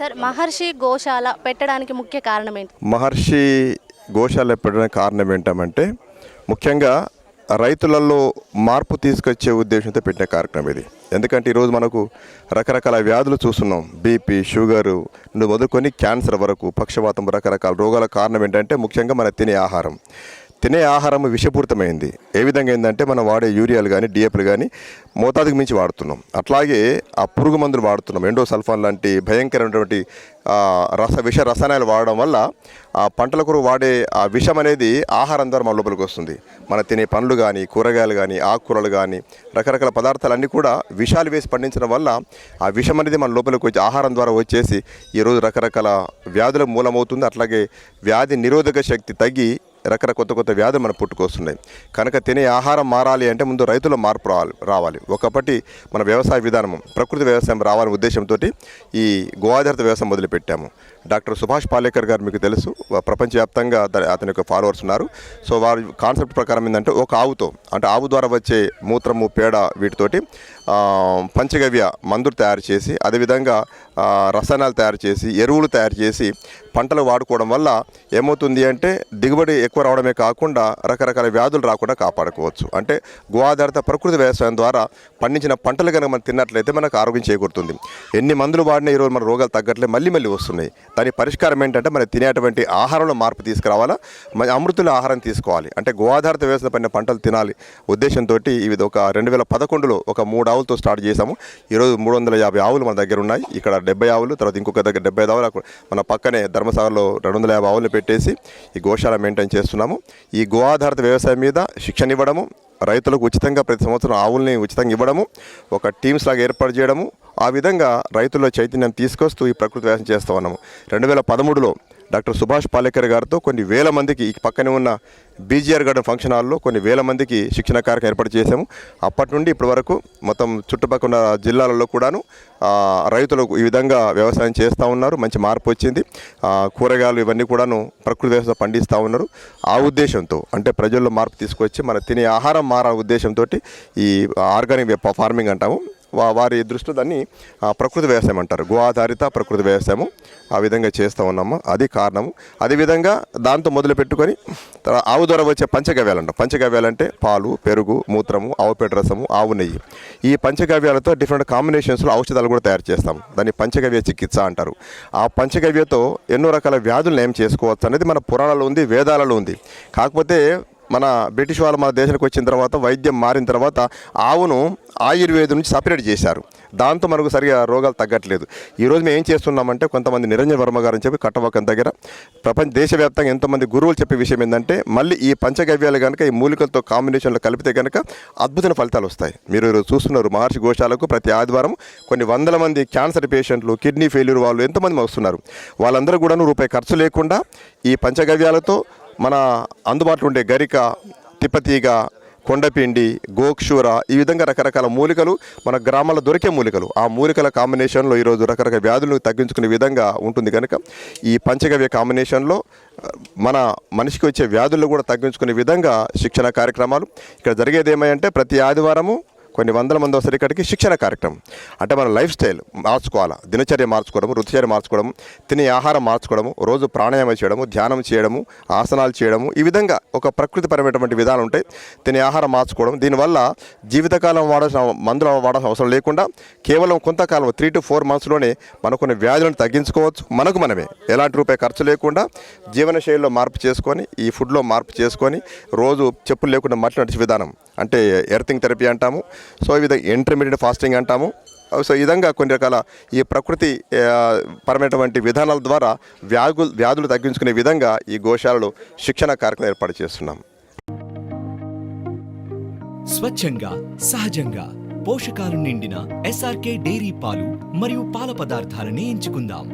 Sir మహర్షి గోశాల పెట్టడానికి ముఖ్య కారణం ఏంటి? మహర్షి గోశాల పెట్టడానికి కారణం ఏంటంటే ముఖ్యంగా రైతులలో మార్పు తీసుకొచ్చే ఉద్దేశంతో పెట్టిన కార్యక్రమం ఇది. ఎందుకంటే ఈరోజు మనకు రకరకాల వ్యాధులు చూస్తున్నాం. బీపీ షుగరు మొదలుకొని క్యాన్సర్ వరకు పక్షవాతం రకరకాల రోగాల కారణం ఏంటంటే ముఖ్యంగా మన తినే ఆహారం. తినే ఆహారం విషపూరితమైంది. ఏ విధంగా ఏంటంటే మనం వాడే యూరియాలు కానీ డిఏపీలు కానీ మోతాదుకు మించి వాడుతున్నాం. అట్లాగే ఆ పురుగు మందులు వాడుతున్నాం. ఎండో సల్ఫాన్ లాంటి భయంకరమైనటువంటి రస విష రసాయనాలు వాడడం వల్ల ఆ పంటల కొరకు వాడే ఆ విషం అనేది ఆహారం ద్వారా మన లోపలికి వస్తుంది. మన తినే పండ్లు కానీ కూరగాయలు కానీ ఆకుకూరలు కానీ రకరకాల పదార్థాలన్నీ కూడా విషాలు వేసి పండించడం వల్ల ఆ విషం అనేది మన లోపలికి వచ్చి ఆహారం ద్వారా వచ్చేసి ఈరోజు రకరకాల వ్యాధుల మూలమవుతుంది. అట్లాగే వ్యాధి నిరోధక శక్తి తగ్గి రకరకాల కొత్త కొత్త వ్యాధులు మన పుట్టుకొస్తున్నాయి. కనుక తినే ఆహారం మారాలి అంటే ముందు రైతుల మార్పు రావాలి రావాలి. ఒకప్పటి మన వ్యవసాయ విధానం ప్రకృతి వ్యవసాయం రావాలనే ఉద్దేశంతో ఈ గోవాధారిత వ్యవసాయం మొదలుపెట్టాము. డాక్టర్ సుభాష్ పాలేకర్ గారు మీకు తెలుసు. ప్రపంచవ్యాప్తంగా అతని యొక్క ఫాలోవర్స్ ఉన్నారు. సో వారి కాన్సెప్ట్ ప్రకారం ఏంటంటే ఒక ఆవుతో అంటే ఆవు ద్వారా వచ్చే మూత్రము పేడ వీటితోటి పంచగవ్య మందులు తయారు చేసి అదేవిధంగా రసాయనాలు తయారు చేసి ఎరువులు తయారు చేసి పంటలు వాడుకోవడం వల్ల ఏమవుతుంది అంటే దిగుబడి ఎక్కువ రావడమే కాకుండా రకరకాల వ్యాధులు రాకుండా కాపాడుకోవచ్చు. అంటే గోవాధారిత ప్రకృతి వ్యవసాయం ద్వారా పండించిన పంటలు కనుక మనం తిన్నట్లయితే మనకు ఆరోగ్యం చేకూరుతుంది. ఎన్ని మందులు వాడినా ఈరోజు మన రోగాలు తగ్గట్లే మళ్ళీ మళ్ళీ వస్తున్నాయి. దాని పరిష్కారం ఏంటంటే మనం తినేటువంటి ఆహారంలో మార్పు తీసుకురావాలా? మరి అమృతుల ఆహారం తీసుకోవాలి. అంటే గో వ్యవసాయ పడిన పంటలు తినాలి ఉద్దేశంతో ఇది ఒక రెండు వేల పదకొండులో ఒక మూడు ఆవులతో స్టార్ట్ చేసాము ఈరోజు మూడు వందల యాభై ఆవులు మన దగ్గర ఉన్నాయి. ఇక్కడ డెబ్బై ఆవులు తర్వాత ఇంకొక దగ్గర డెబ్బై ఐదు ఆవులు అక్కడ మన పక్కనే ధర్మసాగర్లో రెండు వందల యాభై ఆవులు పెట్టేసి ఈ గోశాల మెయింటైన్ చేస్తున్నాము. ఈ గో వ్యవసాయం మీద శిక్షణ ఇవ్వడము రైతులకు ఉచితంగా ప్రతి సంవత్సరం ఆవుల్ని ఉచితంగా ఇవ్వడము ఒక టీమ్స్ లాగా ఏర్పాటు చేయడము ఆ విధంగా రైతుల్లో చైతన్యం తీసుకొస్తూ ఈ ప్రకృతి వ్యవసాయం చేస్తూ ఉన్నాము. రెండు వేల పదమూడులో డాక్టర్ సుభాష్ పాలేకర్ గారితో కొన్ని వేల మందికి ఈ పక్కనే ఉన్న బీజీఆర్ గార్డెన్ ఫంక్షన్ హాల్లో కొన్ని వేల మందికి శిక్షణ కార్యక్రమం ఏర్పాటు చేశాము. అప్పటి నుండి ఇప్పటి వరకు మొత్తం చుట్టుపక్కల ఉన్న జిల్లాలలో కూడాను రైతులకు ఈ విధంగా వ్యవసాయం చేస్తూ ఉన్నారు. మంచి మార్పు వచ్చింది. కూరగాయలు ఇవన్నీ కూడాను ప్రకృతి వ్యవసాయం పండిస్తూ ఉన్నారు. ఆ ఉద్దేశంతో అంటే ప్రజల్లో మార్పు తీసుకొచ్చి మన తినే ఆహారం మారా ఉద్దేశంతో ఈ ఆర్గానిక్ ఫార్మింగ్ అంటాము. వారి దృష్టిలో దాన్ని ఆ, ప్రకృతి వ్యవసాయం అంటారు. గో ఆధారిత ప్రకృతి వ్యవసాయము ఆ విధంగా చేస్తూ ఉన్నాము. అది కారణము. అదేవిధంగా దాంతో మొదలు పెట్టుకొని ఆవు ద్వారా వచ్చే పంచగవ్యాలు అంటాం పంచగవ్యాలు అంటే పాలు పెరుగు మూత్రము ఆవుపేట రసము ఆవు నెయ్యి. ఈ పంచగవ్యాలతో డిఫరెంట్ కాంబినేషన్స్లో ఔషధాలు కూడా తయారు చేస్తాం. దాన్ని పంచగవ్య చికిత్స అంటారు. ఆ పంచగవ్యతో ఎన్నో రకాల వ్యాధులు ఏం చేసుకోవచ్చు అనేది మన పురాణాలు ఉంది వేదాలలో ఉంది. కాకపోతే మన బ్రిటిష్ వాళ్ళు మన దేశానికి వచ్చిన తర్వాత వైద్యం మారిన తర్వాత ఆవును ఆయుర్వేదం నుంచి సపరేట్ చేశారు. దాంతో మనకు సరిగా రోగాలు తగ్గట్లేదు. ఈరోజు మేము ఏం చేస్తున్నామంటే కొంతమంది నిరంజన్ వర్మ గారు అని చెప్పి కట్టవకం దగ్గర ప్రపంచ దేశవ్యాప్తంగా ఎంతోమంది గురువులు చెప్పే విషయం ఏంటంటే మళ్ళీ ఈ పంచగవ్యాలు కనుక ఈ మూలికలతో కాంబినేషన్లో కలిపితే కనుక అద్భుతమైన ఫలితాలు వస్తాయి. మీరు చూస్తున్నారు మహర్షి గోశాలకు ప్రతి ఆదివారం కొన్ని వందల మంది క్యాన్సర్ పేషెంట్లు కిడ్నీ ఫెయిల్యూర్ వాళ్ళు ఎంతమంది వస్తున్నారు. వాళ్ళందరూ కూడా రూపాయి ఖర్చు లేకుండా ఈ పంచగవ్యాలతో మన అందుబాటులో ఉండే గరిక తిప్పతీగ కొండపిండి గోక్షూర ఈ విధంగా రకరకాల మూలికలు మన గ్రామాల్లో దొరికే మూలికలు. ఆ మూలికల కాంబినేషన్లో ఈరోజు రకరకాల వ్యాధులను తగ్గించుకునే విధంగా ఉంటుంది కనుక ఈ పంచగవ్య కాంబినేషన్లో మన మనిషికి వచ్చే వ్యాధులను కూడా తగ్గించుకునే విధంగా శిక్షణ కార్యక్రమాలు. ఇక్కడ జరిగేది ఏమంటే ప్రతి ఆదివారము కొన్ని వందల మంది వస్తారు ఇక్కడికి శిక్షణ కార్యక్రమం. అంటే మన లైఫ్ స్టైల్ మార్చుకోవాలా? దినచర్య మార్చుకోవడము రుచిచర్య మార్చుకోవడం తినే ఆహారం మార్చుకోవడము రోజు ప్రాణాయామం చేయడము ధ్యానం చేయడము ఆసనాలు చేయడము ఈ విధంగా ఒక ప్రకృతిపరమైనటువంటి విధానం ఉంటాయి. తినే ఆహారం మార్చుకోవడం దీనివల్ల జీవితకాలం వాడాల్సిన మందులు వాడాల్సిన అవసరం లేకుండా కేవలం కొంతకాలం త్రీ టు ఫోర్ మంత్స్లోనే మనకు కొన్ని వ్యాధులను తగ్గించుకోవచ్చు. మనకు మనమే. ఎలాంటి రూపాయి ఖర్చు లేకుండా జీవన శైలిలో మార్పు చేసుకొని ఈ ఫుడ్లో మార్పు చేసుకొని రోజు చెప్పులు లేకుండా మట్టి నడిచే విధానం. అంటే ఎర్తింగ్ థెరపీ అంటాము సో ఈ విధంగా ఇంటర్మీడియట్ ఫాస్టింగ్ అంటాము. సో ఈ విధంగా కొన్ని రకాల ఈ ప్రకృతి పరమైనటువంటి విధానాల ద్వారా వ్యాధులు వ్యాధులు తగ్గించుకునే విధంగా ఈ గోశాలలో శిక్షణ కార్యక్రమం ఏర్పాటు చేస్తున్నాం. స్వచ్ఛంగా సహజంగా పోషకాలు నిండిన ఎస్ఆర్కే డైరీ పాలు మరియు పాల పదార్థాలని ఎంచుకుందాం.